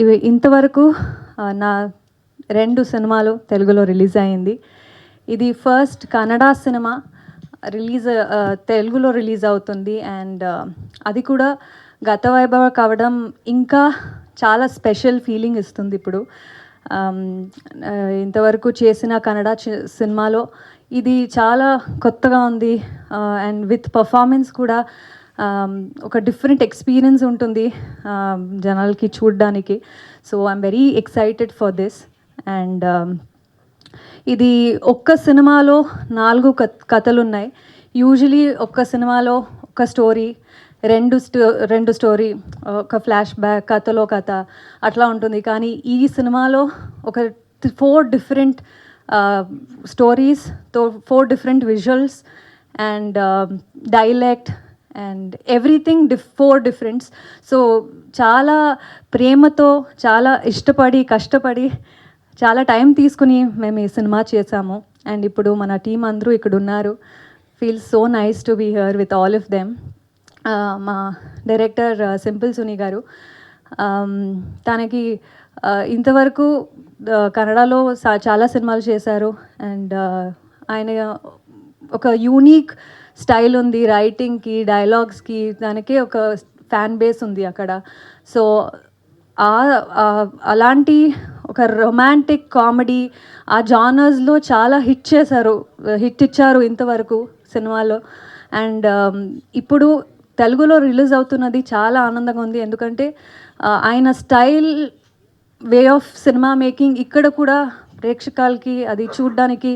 ఇవి ఇంతవరకు నా రెండు సినిమాలు తెలుగులో రిలీజ్ అయింది. ఇది ఫస్ట్ కన్నడ సినిమా రిలీజ్ తెలుగులో రిలీజ్ అవుతుంది. అండ్ అది కూడా గత వైభవ కావడం ఇంకా చాలా స్పెషల్ ఫీలింగ్ ఇస్తుంది ఇప్పుడు. ఇంతవరకు చేసిన కన్నడ సినిమాలో ఇది చాలా కొత్తగా ఉంది. అండ్ విత్ పర్ఫార్మెన్స్ కూడా Um, ఒక డిఫరెంట్ ఎక్స్పీరియన్స్ ఉంటుంది um, జనాలకి చూడడానికి. So I'm very excited for this and ఇది ఒక్క సినిమాలో నాలుగు కథ కథలు ఉన్నాయి యూజువలీ ఒక్క సినిమాలో ఒక స్టోరీ రెండు స్టో రెండు స్టోరీ ఒక ఫ్లాష్ బ్యాక్ కథలో కథ అట్లా ఉంటుంది. కానీ ఈ సినిమాలో ఒక four different స్టోరీస్తో four different visuals and dialect and everything diff four differents. So చాలా ప్రేమతో చాలా ఇష్టపడి కష్టపడి చాలా టైం తీసుకుని మేము ఈ సినిమా చేసాము. అండ్ ఇప్పుడు మన టీం అందరూ ఇక్కడ ఉన్నారు. Feel so nice to be here with all of them మా డైరెక్టర్ సింపుల్ సునీ గారు. తనకి ఇంతవరకు కన్నడలో సా- చాలా సినిమాలు చేశారు. అండ్ ఆయన ఒక యూనిక్ స్టైల్ ఉంది రైటింగ్కి డైలాగ్స్కి దానికి ఒక ఫ్యాన్ బేస్ ఉంది అక్కడ. సో ఆ- అలాంటి ఒక రొమాంటిక్ కామెడీ ఆ జానర్స్లో చాలా హిట్ చేశారు హిట్ ఇచ్చారు ఇంతవరకు సినిమాలో. అండ్ um, ఇప్పుడు తెలుగులో రిలీజ్ అవుతున్నది చాలా ఆనందంగా ఉంది. ఎందుకంటే ఆయన style way of cinema making ఇక్కడ కూడా ప్రేక్షకాలకి అది చూడడానికి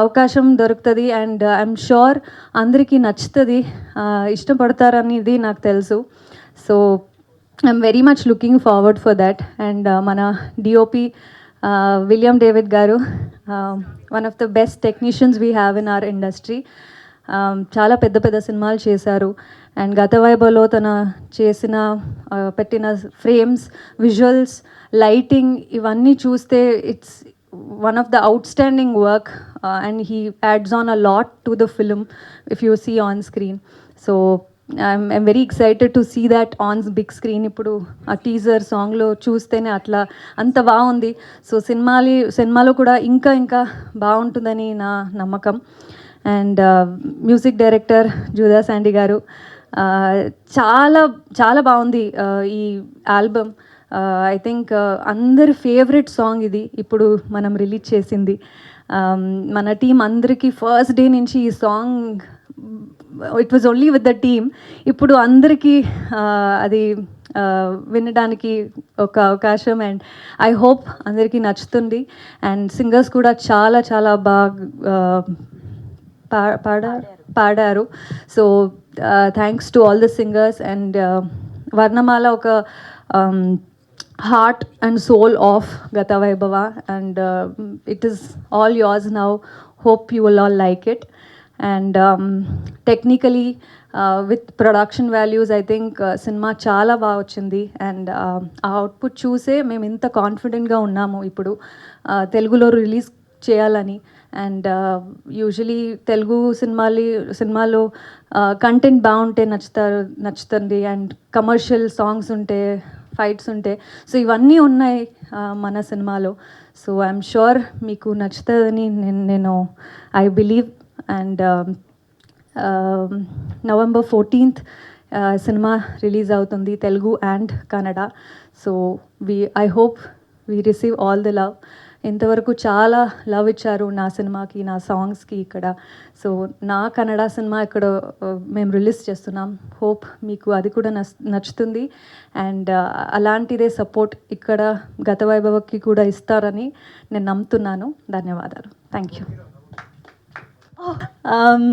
అవకాశం దొరుకుతుంది. అండ్ uh, ఐఎమ్ షూర్ అందరికీ నచ్చుతుంది. ఇష్టపడతారనేది నాకు తెలుసు. So I'm very much looking forward for that and uh, మన DOP William David garu one of the best technicians we have in our industry చాలా పెద్ద పెద్ద సినిమాలు చేశారు. అండ్ గత వైభవలో తన చేసిన uh, పెట్టిన ఫ్రేమ్స్ విజువల్స్ లైటింగ్ ఇవన్నీ చూస్తే it's one of the outstanding work and he adds on a lot to the film if you see on screen so I'm I'm very excited to see that on big screen ఇప్పుడు ఆ teaser సాంగ్లో చూస్తేనే అట్లా అంత బాగుంది. So సినిమాలి సినిమాలో కూడా ఇంకా ఇంకా బాగుంటుందని నా నమ్మకం. And music director Judah Sandhy garu uh, చాలా చాలా బాగుంది uh, ఈ ఆల్బమ్ ఐ థింక్ అందరి ఫేవరెట్ సాంగ్ ఇది. ఇప్పుడు మనం రిలీజ్ చేసింది. మన టీం అందరికీ ఫస్ట్ డే నుంచి ఈ song it was only with the team ఇప్పుడు అందరికీ అది వినడానికి ఒక అవకాశం. అండ్ ఐ హోప్ అందరికీ నచ్చుతుంది. అండ్ సింగర్స్ కూడా చాలా చాలా బాగా పా పాడారు. పాడారు so thanks to all the singers and వర్ణమాల ఒక heart and soul of Gatha Vaibhava and it is all yours now hope you will all like it and technically with production values I think cinema చాలా బాగా వచ్చింది and ఆ output చూసే మేము ఇంత కాన్ఫిడెంట్గా ఉన్నాము ఇప్పుడు. Uh, తెలుగులో రిలీజ్ చేయాలని. అండ్ యూజువలీ uh, తెలుగు సినిమాలి సినిమాలో uh, కంటెంట్ బాగుంటే నచ్చుతారు నచ్చుతుంది. అండ్ కమర్షియల్ సాంగ్స్ ఉంటే ఫైట్స్ ఉంటాయి సో ఇవన్నీ ఉన్నాయి మన సినిమాలో. సో ఐఎమ్ షూర్ మీకు నచ్చుతుందని నేను నేను I believe and November fourteenth cinema release అవుతుంది Telugu and Kannada. So we I hope we receive all the love ఇంతవరకు చాలా లవ్ ఇచ్చారు నా సినిమాకి నా సాంగ్స్కి ఇక్కడ. సో నా కన్నడ సినిమా ఇక్కడ మేము రిలీజ్ చేస్తున్నాం. హోప్ మీకు అది కూడా నచ్చుతుంది. అండ్ అలాంటిదే సపోర్ట్ ఇక్కడ గత వైభవకి కూడా ఇస్తారని నేను నమ్ముతున్నాను. ధన్యవాదాలు. థ్యాంక్ యూ um,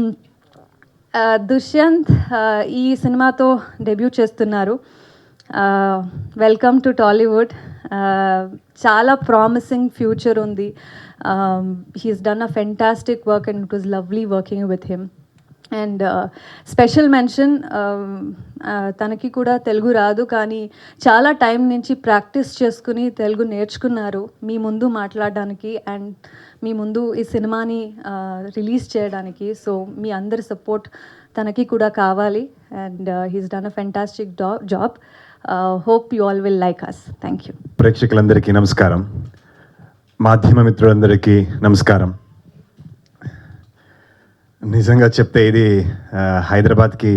దుష్యంత్ ఈ సినిమాతో డెబ్యూ చేస్తున్నారు. వెల్కమ్ టు టాలీవుడ్ Uh, చాలా ప్రామిసింగ్ ఫ్యూచర్ ఉంది. He's done a fantastic work and it was lovely working with him and special mention తనకి కూడా తెలుగు రాదు కానీ చాలా టైం నుంచి ప్రాక్టీస్ చేసుకుని తెలుగు నేర్చుకున్నారు మీ ముందు మాట్లాడడానికి అండ్ మీ ముందు ఈ సినిమాని uh, రిలీజ్ చేయడానికి. సో మీ అందరి సపోర్ట్ తనకి కూడా కావాలి. And he's done a fantastic job hope you all will like us thank you ప్రేక్షకులందరికీ నమస్కారం. మాధ్యమ మిత్రులందరికీ నమస్కారం. నిజంగా చెప్తే ఇది uh, హైదరాబాద్కి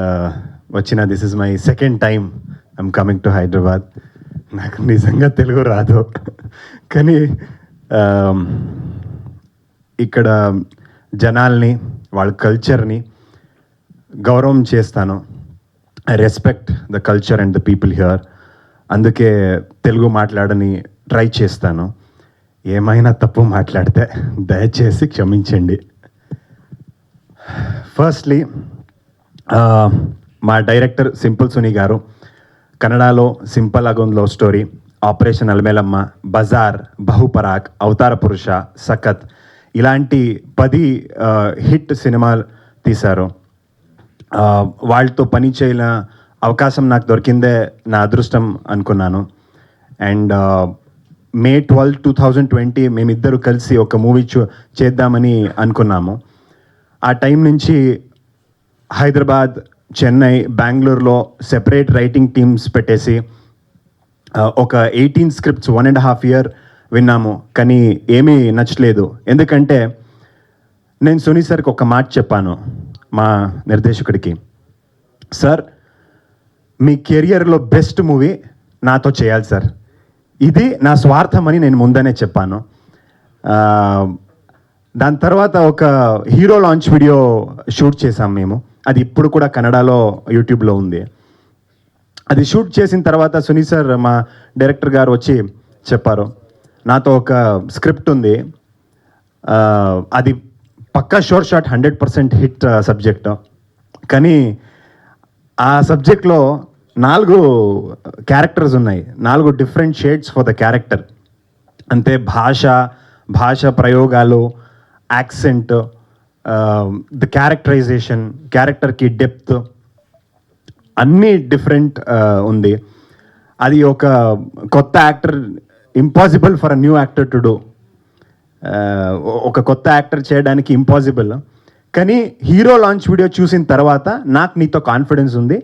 uh, వచ్చిన this is my second time I'm coming to Hyderabad. నాకు నిజంగా తెలుగు రాదు. కానీ um, ఇక్కడ జనాల్ని వాళ్ళ కల్చర్ని గౌరవం చేస్తాను. I respect the culture and the people here అందుకే తెలుగు మాట్లాడని ట్రై చేస్తాను. ఏమైనా తప్పు మాట్లాడితే దయచేసి క్షమించండి. ఫస్ట్లీ మా డైరెక్టర్ సింపుల్ సునీ గారు కన్నడలో Simple అగోన్ love story operation Alamelamma Bazaar Bahuparak Avatara Purusha Sakath ఇలాంటి పది హిట్ సినిమాలు తీశారు. వాళ్ళతో పని చేయన అవకాశం నాకు దొరికిందే నా అదృష్టం అనుకున్నాను. And May twelve two thousand twenty మేమిద్దరు కలిసి ఒక మూవీ చూ చేద్దామని అనుకున్నాము. ఆ టైం నుంచి హైదరాబాద్ చెన్నై బెంగళూరులో సెపరేట్ రైటింగ్ టీమ్స్ పెట్టేసి ఒక eighteen scripts one and half year విన్నాము. కానీ ఏమీ నచ్చలేదు. ఎందుకంటే నేను సునీ సార్కి ఒక మాట చెప్పాను. మా నిర్దేశకుడికి. సార్ మీ కెరియర్లో బెస్ట్ మూవీ నాతో చేయాలి సార్. ఇది నా స్వార్థం అని నేను ముందనే చెప్పాను. దాని తర్వాత ఒక హీరో లాంచ్ వీడియో షూట్ చేసాం మేము. అది ఇప్పుడు కూడా కన్నడలో యూట్యూబ్లో ఉంది. అది షూట్ చేసిన తర్వాత సునీ సార్ మా డైరెక్టర్ గారు వచ్చి చెప్పారు. నాతో ఒక స్క్రిప్ట్ ఉంది. అది పక్కా sure shot hundred percent hit subject. కానీ ఆ సబ్జెక్ట్లో నాలుగు క్యారెక్టర్స్ ఉన్నాయి. నాలుగు different shades for the character. అంతే భాష భాష ప్రయోగాలు యాక్సెంట్ ద క్యారెక్టరైజేషన్ క్యారెక్టర్కి డెప్త్ అన్నీ డిఫరెంట్ ఉంది. అది ఒక కొత్త actor impossible for a new actor to do. ఒక కొత్త యాక్టర్ చేయడానికి ఇంపాసిబుల్ కానీ హీరో లాంచ్ వీడియో చూసిన తర్వాత నాకు నీతో కాన్ఫిడెన్స్ ఉంది.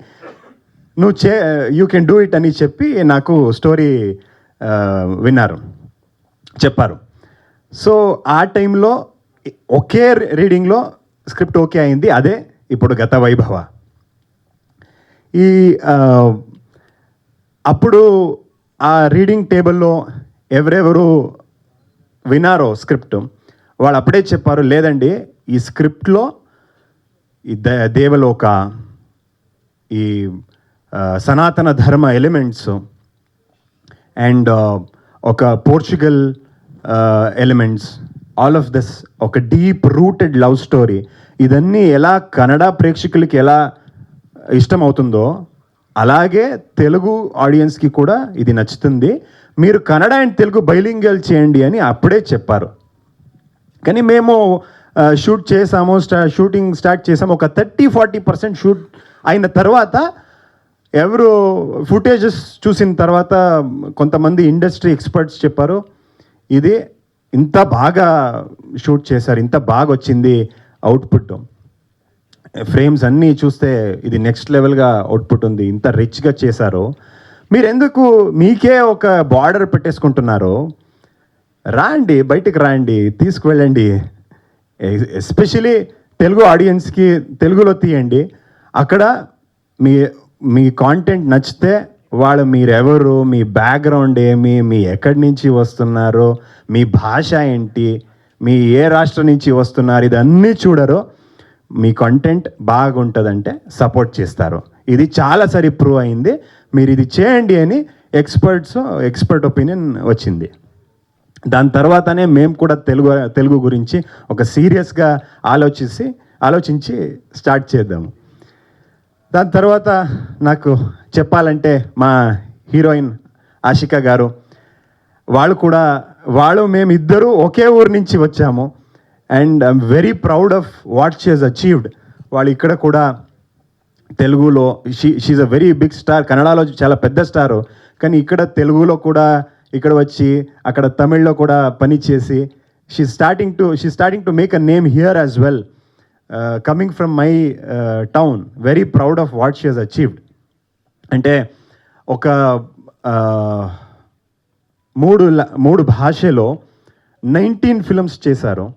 నువ్వు చే యూ కెన్ డూ ఇట్ అని చెప్పి నాకు స్టోరీ విన్నారు. చెప్పారు. సో ఆ టైంలో ఒకే రీడింగ్లో స్క్రిప్ట్ ఓకే అయింది. అదే ఇప్పుడు గత వైభవ. ఈ అప్పుడు ఆ రీడింగ్ టేబుల్లో ఎవరెవరు వినారో స్క్రిప్ట్. వాళ్ళు అప్పుడే చెప్పారు లేదండి ఈ స్క్రిప్ట్లో ఈ ద దేవలోక ఈ సనాతన ధర్మ ఎలిమెంట్స్ అండ్ ఒక Portugal elements. All of this ఒక డీప్ రూటెడ్ లవ్ స్టోరీ. ఇదన్నీ ఎలా కన్నడ ప్రేక్షకులకి ఎలా ఇష్టమవుతుందో అలాగే తెలుగు ఆడియన్స్కి కూడా ఇది నచ్చుతుంది. మీరు కన్నడ అండ్ తెలుగు బైలింగల్ చేయండి అని అప్పుడే చెప్పారు. కానీ మేము షూట్ చేసాము స్టా షూటింగ్ స్టార్ట్ చేసాము. ఒక థర్టీ ఫార్టీ పర్సెంట్ షూట్ అయిన తర్వాత ఎవరు ఫుటేజెస్ చూసిన తర్వాత కొంతమంది ఇండస్ట్రీ ఎక్స్పర్ట్స్ చెప్పారు ఇది ఇంత బాగా షూట్ చేశారు ఇంత బాగా వచ్చింది అవుట్పుట్. ఫ్రేమ్స్ అన్నీ చూస్తే ఇది నెక్స్ట్ లెవెల్గా అవుట్పుట్ ఉంది. ఇంత రిచ్గా చేశారు. మీరు ఎందుకు మీకే ఒక బార్డర్ పెట్టేసుకుంటున్నారు? రాండి బయటికి రాండి తీసుకువెళ్ళండి. ఎస్పెషలీ తెలుగు ఆడియన్స్కి తెలుగులో తీయండి. అక్కడ మీ మీ కాంటెంట్ నచ్చితే వాళ్ళు మీరెవరు మీ బ్యాక్గ్రౌండ్ ఏమి మీ ఎక్కడి నుంచి వస్తున్నారు మీ భాష ఏంటి మీ ఏ రాష్ట్రం నుంచి వస్తున్నారు ఇదన్నీ చూడరు. మీ కంటెంట్ బాగుంటుందంటే సపోర్ట్ చేస్తారు. ఇది చాలా సరి ప్రూవ్ అయింది. మీరు ఇది చేయండి అని ఎక్స్పర్ట్స్ ఎక్స్పర్ట్ ఒపీనియన్ వచ్చింది. దాని తర్వాతనే మేము కూడా తెలుగు తెలుగు గురించి ఒక సీరియస్గా ఆలోచించి ఆలోచించి స్టార్ట్ చేద్దాము. దాని తర్వాత నాకు చెప్పాలంటే మా హీరోయిన్ ఆషిక గారు వాళ్ళు కూడా వాళ్ళు మేము ఒకే ఊరు నుంచి వచ్చాము. And I'm very proud of what she has achieved. వాళ్ళు ఇక్కడ కూడా తెలుగులో she she a very big star. కన్నడలో చాలా పెద్ద స్టారు. కానీ ఇక్కడ తెలుగులో కూడా ఇక్కడ వచ్చి అక్కడ తమిళ్ళో కూడా పని చేసి she starting to she starting to make a name here as well coming from my town. Very proud of what she has achieved. అంటే ఒక మూడు ల- మూడు భాషలో నైన్టీన్ ఫిల్మ్స్ చేశారు.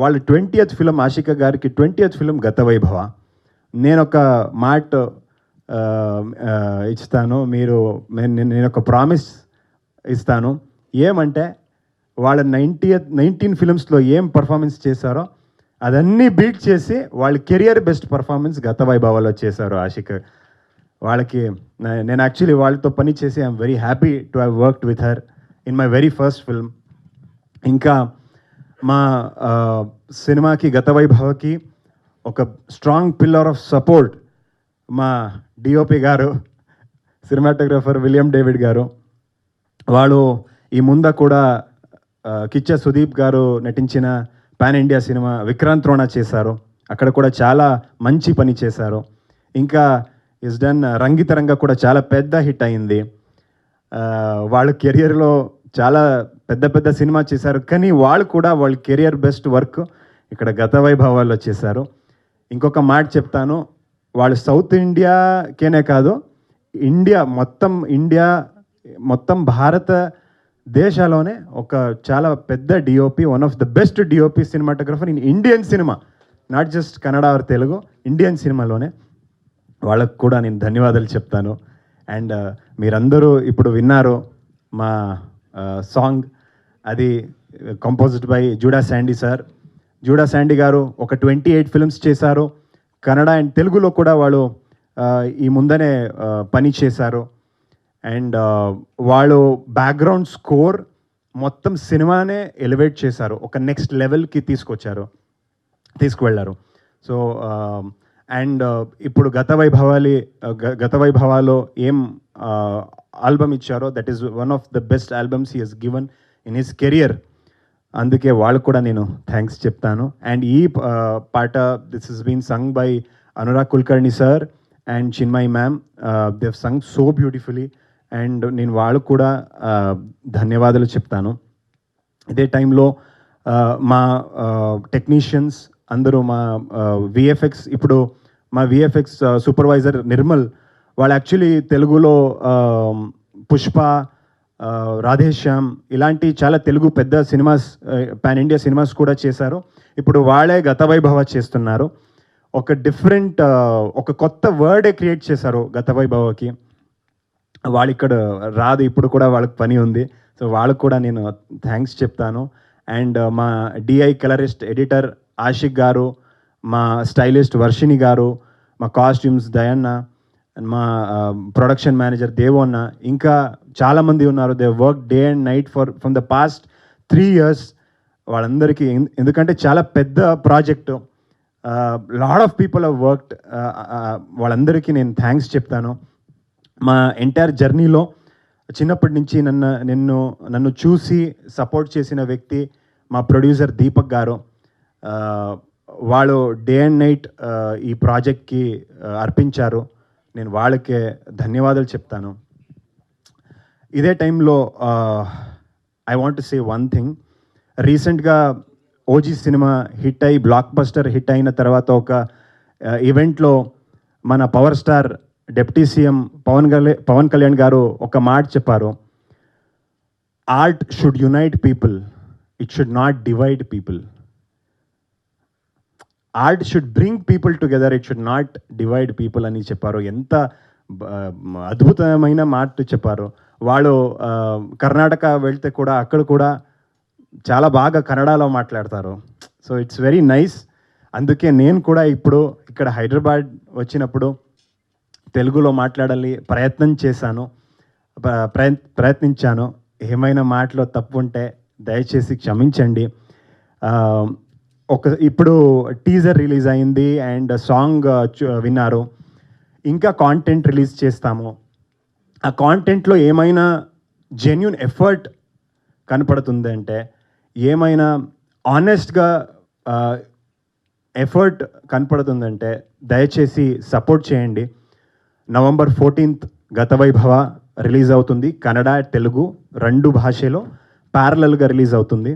వాళ్ళ ట్వంటీయత్ ఫిలం ఆషిక గారికి ట్వంటీయత్ ఫిలం గత వైభవ. నేను ఒక మాట ఇస్తాను మీరు నేను ఒక ప్రామిస్ ఇస్తాను. ఏమంటే వాళ్ళ నైంటీయత్ నైన్టీన్ ఫిలిమ్స్లో ఏం పర్ఫార్మెన్స్ చేశారో అదన్నీ బీట్ చేసి వాళ్ళ కెరియర్ బెస్ట్ పర్ఫార్మెన్స్ గత వైభవాలో చేశారు ఆషిక్ వాళ్ళకి నేను యాక్చువల్లీ వాళ్ళతో పని చేసి I'm very happy to have worked with her in my very first film. ఇంకా మా సినిమాకి గత వైభవకి ఒక స్ట్రాంగ్ పిల్లర్ ఆఫ్ సపోర్ట్ మా DOP garu cinematographer William David garu. వాళ్ళు ఈ ముంద కూడా కిచ్చ సుదీప్ గారు నటించిన pan India cinema Vikrant Rona చేశారు. అక్కడ కూడా చాలా మంచి పని చేశారు. ఇంకా ఇస్ డన్ రంగితరంగా కూడా చాలా పెద్ద హిట్ అయింది. వాళ్ళ కెరియర్లో చాలా పెద్ద పెద్ద సినిమా చేశారు. కానీ వాళ్ళు కూడా వాళ్ళ కెరియర్ బెస్ట్ వర్క్ ఇక్కడ గత వైభవాల్లో చేశారు. ఇంకొక మాట చెప్తాను. వాళ్ళు సౌత్ ఇండియాకేనే కాదు ఇండియా మొత్తం ఇండియా మొత్తం భారత దేశాలోనే ఒక చాలా పెద్ద DOP one of the best DOP cinematographer in Indian cinema not just Kannada or Telugu Indian సినిమాలోనే వాళ్ళకు కూడా నేను ధన్యవాదాలు చెప్తాను. అండ్ uh, మీరందరూ ఇప్పుడు విన్నారు మా uh, సాంగ్ అది composed by Judah Sandhy sir Judah Sandhy garu ఒక ట్వంటీ ఎయిట్ ఫిల్మ్స్ చేశారు. కన్నడ అండ్ తెలుగులో కూడా వాళ్ళు ఈ ముందనే పని చేశారు. అండ్ వాళ్ళు బ్యాక్గ్రౌండ్ స్కోర్ మొత్తం సినిమానే ఎలివేట్ చేశారు. ఒక నెక్స్ట్ లెవెల్కి తీసుకొచ్చారు. తీసుకువెళ్ళారు. సో అండ్ ఇప్పుడు గత వైభవాలి గత వైభవాలో ఏం ఆల్బమ్ ఇచ్చారో that is one of the best albums he has given in his career అందుకే వాళ్ళకు కూడా నేను థ్యాంక్స్ చెప్తాను. అండ్ ఈ uh, పాట this is been sung by Anurag Kulkarni sir and Chinmayi ma'am they've sung so beautifully and నేను వాళ్ళకు కూడా uh, ధన్యవాదాలు చెప్తాను. ఇదే టైంలో uh, మా టెక్నీషియన్స్ అందరూ మా విఎఫ్ఎక్స్ ఇప్పుడు మా విఎఫ్ఎక్స్ సూపర్వైజర్ నిర్మల్ వాళ్ళు యాక్చువల్లీ తెలుగులో um, పుష్ప రాధేశ్యామ్ ఇలాంటి చాలా తెలుగు పెద్ద సినిమాస్ పాన్ ఇండియా సినిమాస్ కూడా చేశారు. ఇప్పుడు వాళ్ళే గత వైభవ చేస్తున్నారు. ఒక డిఫరెంట్ ఒక కొత్త వర్డే క్రియేట్ చేశారు గత వైభవకి వాళ్ళు ఇక్కడ రాదు ఇప్పుడు కూడా వాళ్ళకి పని ఉంది. సో వాళ్ళకు కూడా నేను థ్యాంక్స్ చెప్తాను. అండ్ మా డిఐ కలరిస్ట్ ఎడిటర్ ఆషిక్ గారు మా స్టైలిస్ట్ వర్షిని గారు మా కాస్ట్యూమ్స్ దయన్న అండ్ మా ప్రొడక్షన్ మేనేజర్ దేవన్న ఇంకా చాలామంది ఉన్నారు. They work day and night for from the past three years వాళ్ళందరికీ ఎందుకంటే చాలా పెద్ద project. Lot of people of worked వాళ్ళందరికీ నేను థ్యాంక్స్ చెప్తాను. మా ఎంటైర్ జర్నీలో చిన్నప్పటి నుంచి నన్ను నిన్ను నన్ను చూసి సపోర్ట్ చేసిన వ్యక్తి మా ప్రొడ్యూసర్ దీపక్ గారు. వాళ్ళు డే అండ్ నైట్ ఈ ప్రాజెక్ట్కి అర్పించారు. నేను వాళ్ళకే ధన్యవాదాలు చెప్తాను. ఇదే టైంలో I want say one thing రీసెంట్గా ఓజీ సినిమా హిట్ అయి బ్లాక్ బస్టర్ హిట్ అయిన తర్వాత ఒక ఈవెంట్లో మన power star deputy CM Pawan Kalyan Pawan Kalyan garu ఒక మాట చెప్పారు. Art should unite people it should not divide people art should bring people together it should not divide people అని చెప్పారు. ఎంత అద్భుతమైన మాట చెప్పారు. వాళ్ళు కర్ణాటక వెళ్తే కూడా అక్కడ కూడా చాలా బాగా కన్నడలో మాట్లాడతారు. So it's very nice. అందుకే నేను కూడా ఇప్పుడు ఇక్కడ హైదరాబాద్ వచ్చినప్పుడు తెలుగులో మాట్లాడాలి ప్రయత్నం చేశాను. ప్ర- ప్రయత్ ప్రయత్నించాను. ఏమైనా మాటలో తప్పు ఉంటే దయచేసి క్షమించండి. ఒక ఇప్పుడు టీజర్ రిలీజ్ అయింది అండ్ సాంగ్ uh, uh, విన్నారు. ఇంకా కాంటెంట్ రిలీజ్ చేస్తాము. ఆ కాంటెంట్లో ఏమైనా జెన్యున్ ఎఫర్ట్ కనపడుతుంది అంటే ఏమైనా ఆనెస్ట్గా ఎఫర్ట్ uh, కనపడుతుందంటే దయచేసి సపోర్ట్ చేయండి. నవంబర్ ఫోర్టీన్త్ గత వైభవ రిలీజ్ అవుతుంది. కన్నడ తెలుగు రెండు భాషలో ప్యారలల్గా రిలీజ్ అవుతుంది.